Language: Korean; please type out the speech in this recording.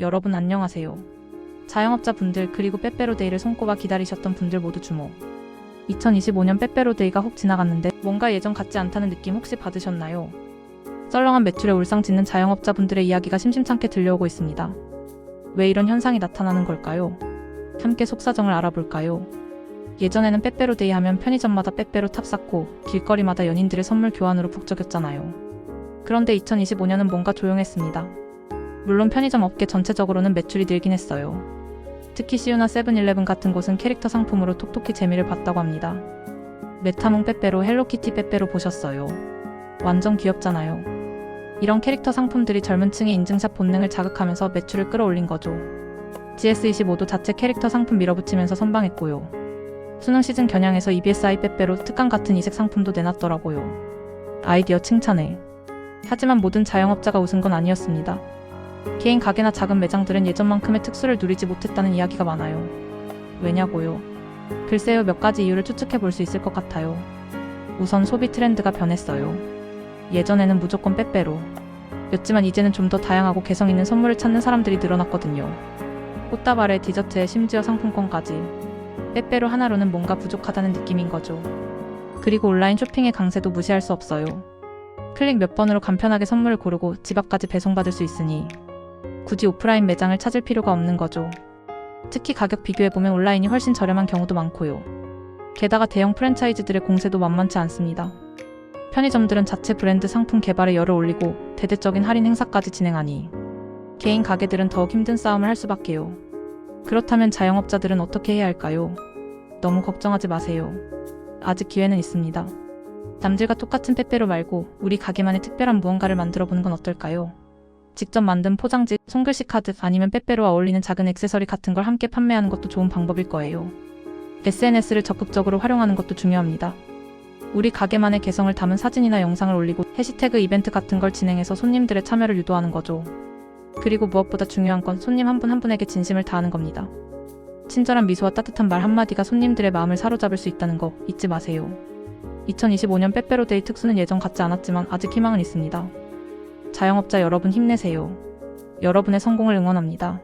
여러분 안녕하세요. 자영업자분들 그리고 빼빼로데이를 손꼽아 기다리셨던 분들 모두 주목. 2025년 빼빼로데이가 훅 지나갔는데 뭔가 예전 같지 않다는 느낌 혹시 받으셨나요? 썰렁한 매출에 울상짓는 자영업자분들의 이야기가 심심찮게 들려오고 있습니다. 왜 이런 현상이 나타나는 걸까요? 함께 속사정을 알아볼까요? 예전에는 빼빼로데이 하면 편의점마다 빼빼로 탑 쌓고 길거리마다 연인들의 선물 교환으로 북적였잖아요. 그런데 2025년은 뭔가 조용했습니다. 물론 편의점 업계 전체적으로는 매출이 늘긴 했어요. 특히 시우나 세븐일레븐 같은 곳은 캐릭터 상품으로 톡톡히 재미를 봤다고 합니다. 메타몽 빼빼로, 헬로키티 빼빼로 보셨어요. 완전 귀엽잖아요. 이런 캐릭터 상품들이 젊은 층의 인증샷 본능을 자극하면서 매출을 끌어올린 거죠. GS25도 자체 캐릭터 상품 밀어붙이면서 선방했고요. 수능 시즌 겨냥해서 EBSI 빼빼로 특강 같은 이색 상품도 내놨더라고요. 아이디어 칭찬해. 하지만 모든 자영업자가 웃은 건 아니었습니다. 개인 가게나 작은 매장들은 예전만큼의 특수를 누리지 못했다는 이야기가 많아요. 왜냐고요? 글쎄요, 몇 가지 이유를 추측해 볼 수 있을 것 같아요. 우선 소비 트렌드가 변했어요. 예전에는 무조건 빼빼로. 였지만 이제는 좀 더 다양하고 개성 있는 선물을 찾는 사람들이 늘어났거든요. 꽃다발에 디저트에 심지어 상품권까지. 빼빼로 하나로는 뭔가 부족하다는 느낌인 거죠. 그리고 온라인 쇼핑의 강세도 무시할 수 없어요. 클릭 몇 번으로 간편하게 선물을 고르고 집 앞까지 배송받을 수 있으니 굳이 오프라인 매장을 찾을 필요가 없는 거죠. 특히 가격 비교해보면 온라인이 훨씬 저렴한 경우도 많고요. 게다가 대형 프랜차이즈들의 공세도 만만치 않습니다. 편의점들은 자체 브랜드 상품 개발에 열을 올리고 대대적인 할인 행사까지 진행하니 개인 가게들은 더욱 힘든 싸움을 할 수밖에요. 그렇다면 자영업자들은 어떻게 해야 할까요? 너무 걱정하지 마세요. 아직 기회는 있습니다. 남들과 똑같은 빼빼로 말고 우리 가게만의 특별한 무언가를 만들어 보는 건 어떨까요? 직접 만든 포장지, 손글씨 카드 아니면 빼빼로와 어울리는 작은 액세서리 같은 걸 함께 판매하는 것도 좋은 방법일 거예요. SNS를 적극적으로 활용하는 것도 중요합니다. 우리 가게만의 개성을 담은 사진이나 영상을 올리고 해시태그 이벤트 같은 걸 진행해서 손님들의 참여를 유도하는 거죠. 그리고 무엇보다 중요한 건 손님 한 분한 분에게 진심을 다하는 겁니다. 친절한 미소와 따뜻한 말 한마디가 손님들의 마음을 사로잡을 수 있다는 거 잊지 마세요. 2025년 빼빼로데이 특수는 예전 같지 않았지만 아직 희망은 있습니다. 자영업자 여러분 힘내세요. 여러분의 성공을 응원합니다.